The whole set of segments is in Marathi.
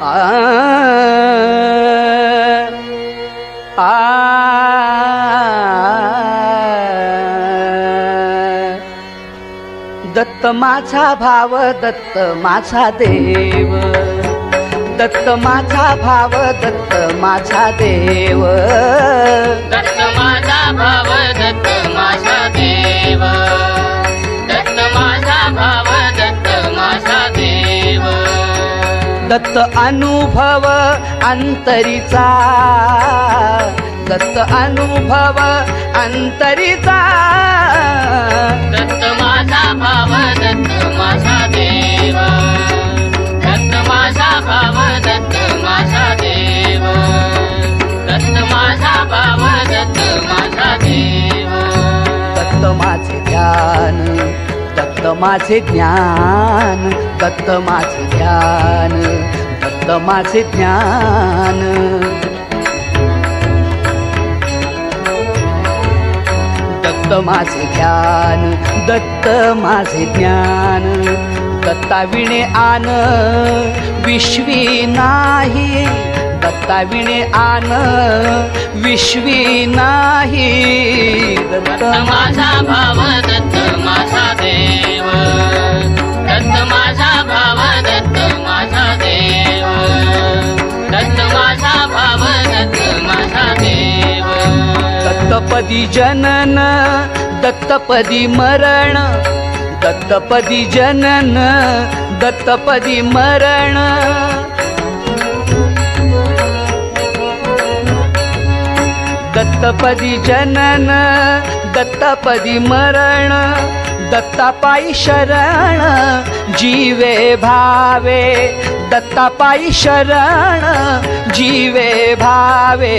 आ आ दत्त माझा भाव दत्त माझा देव दत्त माझा भाव दत्त माझा देव दत्त माझा भाव दत्त अनुभव अंतरीचा. दत्त अनुभव अंतरीचा. दत्त माझा भाव दत्त माझा देव. दत्त माझा भाव दत्त माझा देव. दत्त माझा भाव दत्त माझा देव. दत्त माझे ध्यान दत्त माझे ज्ञान दत्त माझे ध्यान. दत्त माझे ज्ञान. दत्त माझे ज्ञान दत्त माझे ज्ञान. दत्ताविणे आन विश्वी नाही. दत्ताविणे आन विश्वी नाही. दत्त माझा भाव दत्त माझा देव. दत्त माझा भाव दत्त माझा देव. दत्तपदी जनन दत्तपदी मरण दत्तपदी जनन दत्तपदी मरण. दत्तपदी जनन दत्तपदी मरण दत्तापायी शरण जीवे भावे. दत्तापायी शरण जीवे भावे.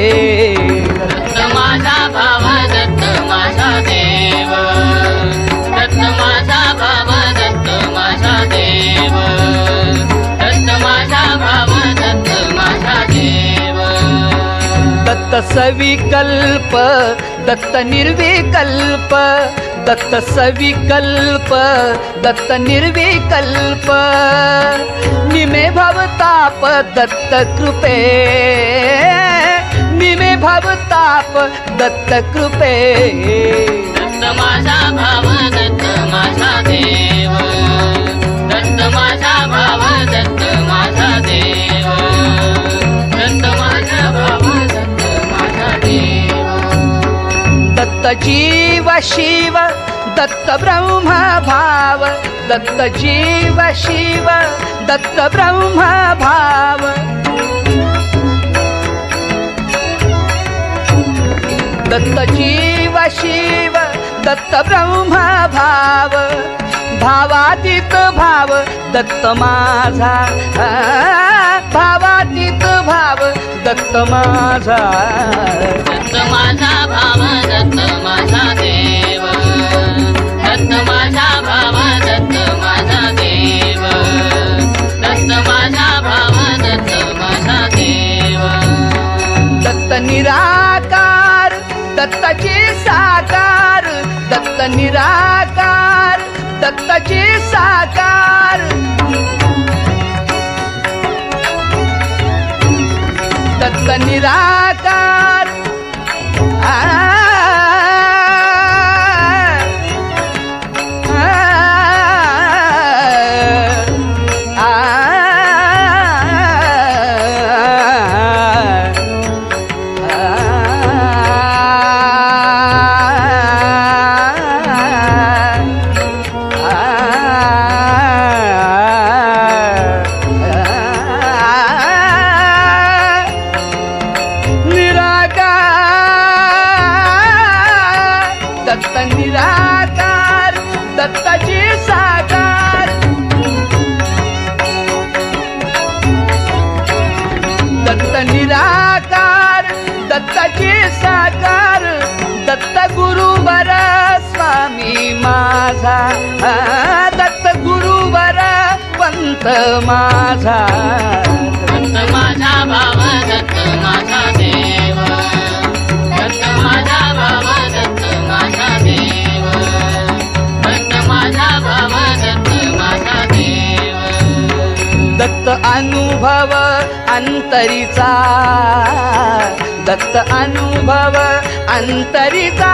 माझा भाव दत्त माझा देव. दत्त माझा भाव दत्त माझा देव. दत्त माझा भाव दत्त माझा देव. दत्त सविकल्प दत्त निर्विकल्प. दत्त सविकल्प दत्त निर्विकल्प. निमे भवताप दत्त कृपे. भवताप दत्त कृपे। दत्त माझा भाव दत्त माझा देव। दत्त माझा भाव दत्त माझा देव। दत्त माझा भाव दत्त माझा देव। दत्त जीव शिव दत्त ब्रह्म भाव। दत्त जीव शिव दत्त ब्रह्म भाव। दत्त जीव शिव दत्त ब्रह्म भाव भावातीत भाव दत्त माझा. भावातीत भाव दत्त माझा. दत्त माझा भाव दत्त माझा. दत्ताचे साकार दत्त निराकार दत्ताचे साकार. दत्त निराकार. आ, माझा दत्त गुरुवर पंत माझा. दत्त माझा भाव दत्त माझा देवा. अनुभव अंतरीचा. दत्त अनुभव अंतरीचा.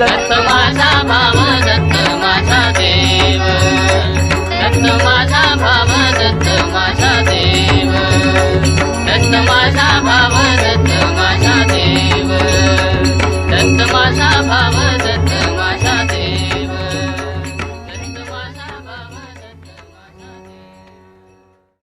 दत्त माझा भाव दत्त.